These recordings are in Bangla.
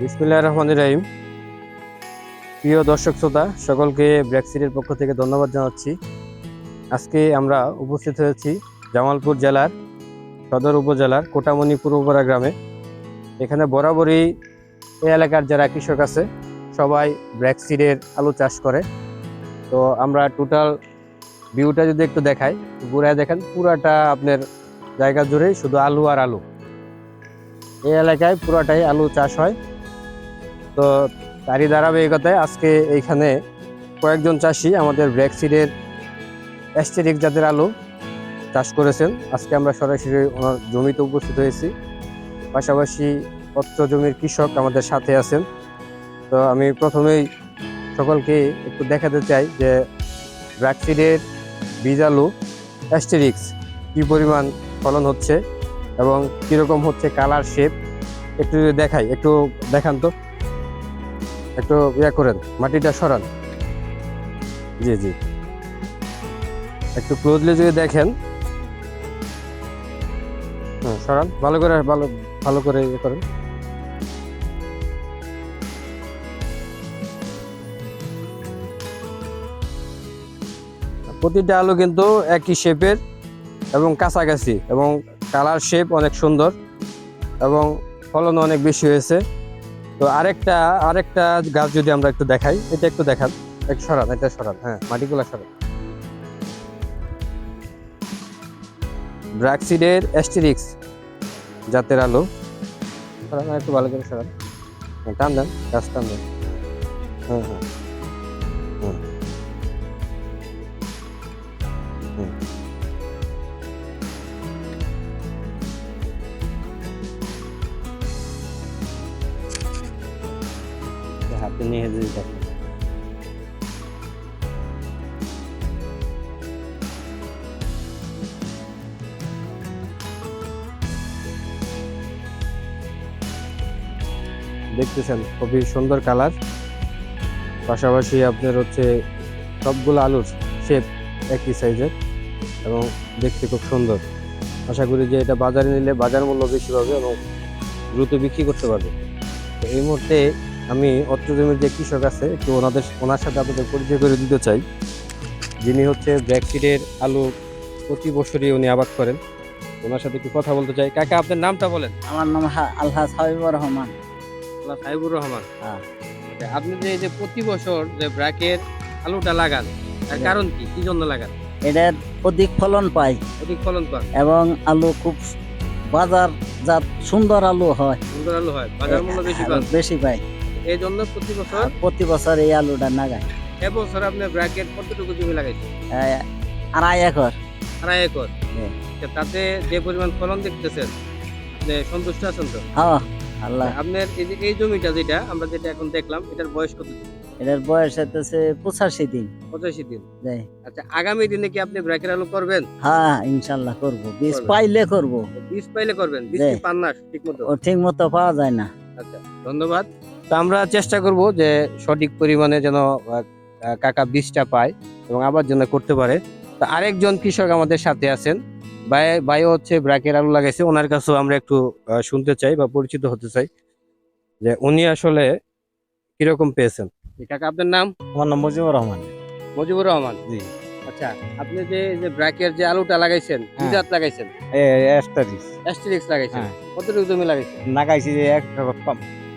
বিসমিল্লাহ রহমান রাহিম। প্রিয় দর্শক শ্রোতা, সকলকে ব্র্যাকসিডের পক্ষ থেকে ধন্যবাদ জানাচ্ছি। আজকে আমরা উপস্থিত হয়েছি জামালপুর জেলার সদর উপজেলার কোটামণি পূর্বপাড়া গ্রামে। এখানে বরাবরই এই এলাকার যারা কৃষক আছে, সবাই ব্র্যাকসিডের আলু চাষ করে। তো আমরা টোটাল ভিউটা যদি একটু দেখাই ঘুরায় দেখেন পুরাটা আপনার জায়গা জুড়েই শুধু আলু আর আলু। এই এলাকায় পুরাটাই আলু চাষ হয়। তো তারই ধারাবাহিকতায় আজকে এইখানে কয়েকজন চাষি আমাদের ব্র্যাকসিডের অ্যাস্টেরিক জাতের আলু চাষ করেছেন। আজকে আমরা সরাসরি ওনার জমিতে উপস্থিত হয়েছি। পাশাপাশি অত্র জমির কৃষক আমাদের সাথে আছেন। তো আমি প্রথমেই সকলকে একটু দেখাতে চাই যে ব্র্যাকসিডের বীজ আলু অ্যাস্টেরিক্স কী পরিমাণ ফলন হচ্ছে এবং কীরকম হচ্ছে কালার শেপ একটু দেখাই, একটু দেখান তো। একটু ইয়া করেন, মাটিটা সরান। জি জি। একটু ক্লোজলি যদি দেখেন। হুম সরান। ভালো করে, ভালো ভালো করে ইয়ে করেন। প্রতিটা আলু কিন্তু একই শেপের এবং কাছাকাছি এবং কালার শেপ অনেক সুন্দর এবং ফলন অনেক বেশি হয়েছে। তো আরেকটা আরেকটা গাছ যদি আমরা একটু দেখাই এটা একটু দেখান। এক সরান এটা সরান হ্যাঁ মাটিগুলা সরান। ব্র্যাকসিডের অ্যাস্টেরিক্স জাতের আলু। সরান একটু ভালো করে সরান। হ্যাঁ, টান দেন গাছ টান দেন। হ্যাঁ হ্যাঁ হুম হুম নিয়ে দেখেন দেখতেছেন, খুবই সুন্দর কালার। পাশাপাশি আপনার হচ্ছে সবগুলো আলুর শেপ একই সাইজের এবং দেখতে খুব সুন্দর। আশা করি যে এটা বাজারে নিলে বাজার মূল্য বেশি পাবে এবং দ্রুত বিক্রি করতে পারবে। এই মুহূর্তে আমি অত্র জমির যে কৃষক আছে একটু ওনাদের ওনার সাথে আপনাদের পরিচয় করে দিতে চাই। যিনি হচ্ছে ব্যাকসিডের আলু প্রতি বছরই উনি আবাদ করেন। ওনার সাথে একটু কথা বলতে চাই। কাকা আপনার নামটা বলেন। আমার নাম হা- আলহাজ হাবিবুর রহমান। আল্লাহ সাহেবুর রহমান। হ্যাঁ। আচ্ছা, আপনি যে এই যে প্রতি বছর যে ব্র্যাকের আলুটা লাগান তার কারণ কি? কি জন্য লাগান? এটার অধিক ফলন পাই। অধিক ফলন পান? এবং আলু খুব বাজার জাত সুন্দর আলু হয়। সুন্দর আলু হয়। বাজার মূল্য বেশি পান? বেশি পাই। এই জন্য প্রতি বছর প্রতি বছর এই আলুটা নাগায় এবছর আপনি ব্র্যাকের কতটুকু জমি লাগাইছেন? আড়াই একর। আড়াই একর। হ্যাঁ। তাতে যে পরিমাণ ফলন দেখতেছেন সন্তুষ্ট আছেন তো? হ্যাঁ আল্লাহ। আপনার এই জমিটা যেটা আমরা যেটা এখন দেখলাম এটার বয়স কত এটার বয়স হইতেছে পঁচাশি দিন। পঁচাশি দিন। আচ্ছা আগামী দিনে কি আপনি ব্র্যাকের আলু করবেন? হ্যাঁ ইনশাল্লাহ করব। বীজ পাইলে করব। বীজ পাইলে করবেন বীজ পান না ঠিক মতো? ও ঠিক মতো পাওয়া যায় না। আচ্ছা ধন্যবাদ। তো আমরা চেষ্টা করব যে সঠিক পরিমাণে যেন কাকা বীজটা পায় এবং আবার যেন করতে পারে। তো আরেকজন কৃষক আমাদের সাথে আছেন। ভাই ভাই হচ্ছে ব্র্যাকের আলু লাগাইছে। ওনার কাছেও আমরা একটু আহ, শুনতে চাই বা পরিচিত হতে চাই যে উনি আসলে কীরকম পেয়েছেন। কাকা আপনার নাম? আমার নাম মুজিবুর রহমান। মজিবুর রহমান? জি। আচ্ছা আপনি যে যে ব্র্যাকের যে আলুটা লাগাইছেন কি হ্যাঁ। জাত লাগাইছেন? এস্টারিস। অ্যাস্টেরিক্স লাগাইছেন। হ্যাঁ। কতটুকু জমি লাগাইছেন? নাগাইছি যে এক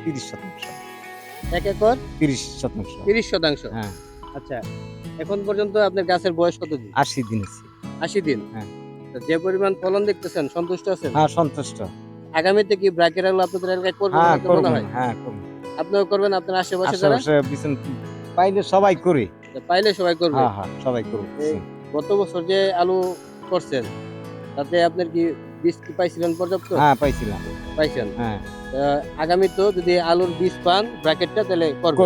তিরিশ শতাংশ। এক একর? তিরিশ শতাংশ। তিরিশ শতাংশ? হ্যাঁ। আচ্ছা এখন পর্যন্ত আপনার গাছের বয়স কত দিন? আশি দিন আছে আশি দিন? হ্যাঁ। যে পরিমাণ ফলন দেখতেছেন সন্তুষ্ট আছেন? হ্যাঁ সন্তুষ্ট। আগামীতে কি ব্র্যাকের আলু আপনাদের এলাকায় করবেন হ্যাঁ বলে মনে করব। হয়? হ্যাঁ করব। আপনিও করবেন আপনার আশেপাশে যারা? আশেপাশে বিছান পাইলে সবাই করে। পাইলে সবাই করবে। হ্যাঁ হ্যাঁ সবাই করব। গত বছর যে আলু করছেন তাতে আপনার কি বীজ কি পাইছিলেন পর্যাপ্ত? হ্যাঁ পাইছিলাম। পাইছেন? হ্যাঁ। আগামী তো যদি আলুর বীজ পান ব্র্যাকেটটা তাহলে করব।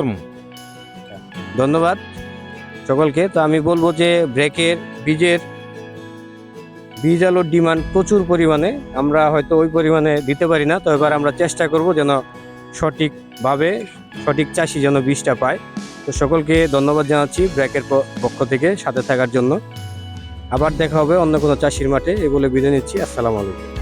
ধন্যবাদ সকলকে। তো আমি বলব যে ব্রেকের বীজের বীজ আলুর ডিমান্ড প্রচুর পরিমাণে। আমরা হয়তো ওই পরিমাণে দিতে পারি না তো এবার আমরা চেষ্টা করব যেন সঠিকভাবে সঠিক চাষি যেন বীজটা পায়। তো সকলকে ধন্যবাদ জানাচ্ছি ব্র্যাকের পক্ষ থেকে সাথে থাকার জন্য। আবার দেখা হবে অন্য কোনো চাষির মাঠে। এগুলো বিদায় নিচ্ছি। আসসালামু আলাইকুম।